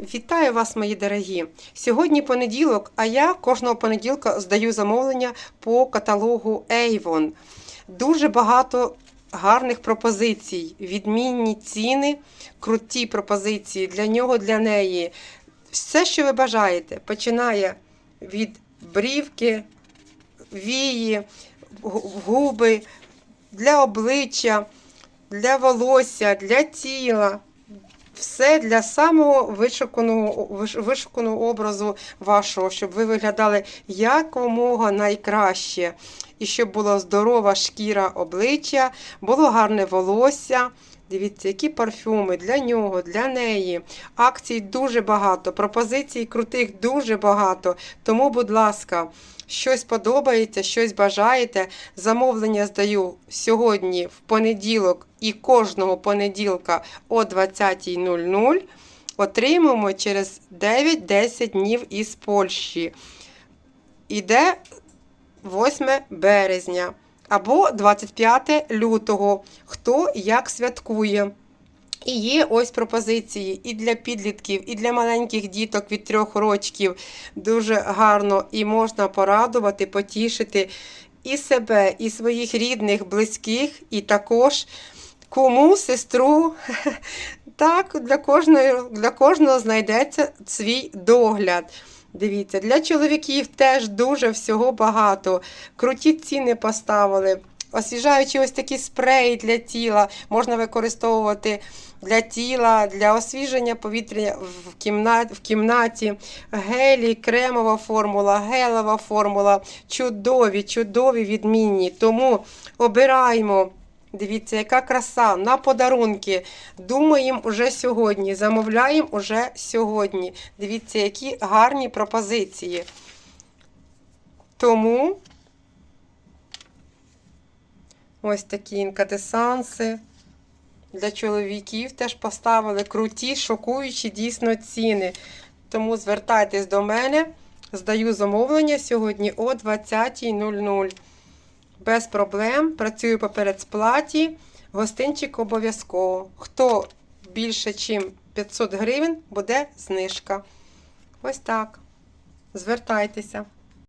Вітаю вас, мої дорогі! Сьогодні понеділок, а я кожного понеділка здаю замовлення по каталогу Avon. Дуже багато гарних пропозицій, відмінні ціни, круті пропозиції для нього, для неї. Все, що ви бажаєте, починає від брівки, вії, губи, для обличчя, для волосся, для тіла. Все для самого вишуканого, виш- вишуканого образу вашого, щоб ви виглядали якомога найкраще. І щоб була здорова шкіра обличчя, було гарне волосся. Дивіться, які парфюми для нього, для неї. Акцій дуже багато, пропозицій крутих дуже багато. Тому, будь ласка, щось подобається, щось бажаєте. Замовлення здаю сьогодні, в понеділок і кожного понеділка о 20.00. Отримаємо через 9-10 днів із Польщі. Іде 8 березня або 25 лютого. Хто як святкує. І є ось пропозиції і для підлітків, і для маленьких діток від трьох рочків. Дуже гарно і можна порадувати, потішити і себе, і своїх рідних, близьких, і також кому, сестру. Так, для кожного, для кожного знайдеться свій догляд. Дивіться, для чоловіків теж дуже всього багато. Круті ціни поставили. Освіжаючи ось такі спреї для тіла можна використовувати для тіла, для освіження повітря в кімнаті, в кімнаті. Гелі, кремова формула, гелева формула. Чудові, чудові відмінні. Тому обираємо. Дивіться, яка краса на подарунки. Думаємо уже сьогодні, замовляємо уже сьогодні. Дивіться, які гарні пропозиції. Тому ось такі інкадесанси. Для чоловіків теж поставили круті, шокуючі дійсно ціни. Тому звертайтесь до мене. Здаю замовлення сьогодні о 20.00. Без проблем. Працюю по передсплаті. Гостинчик обов'язково. Хто більше, ніж 500 гривень, буде знижка. Ось так. Звертайтеся.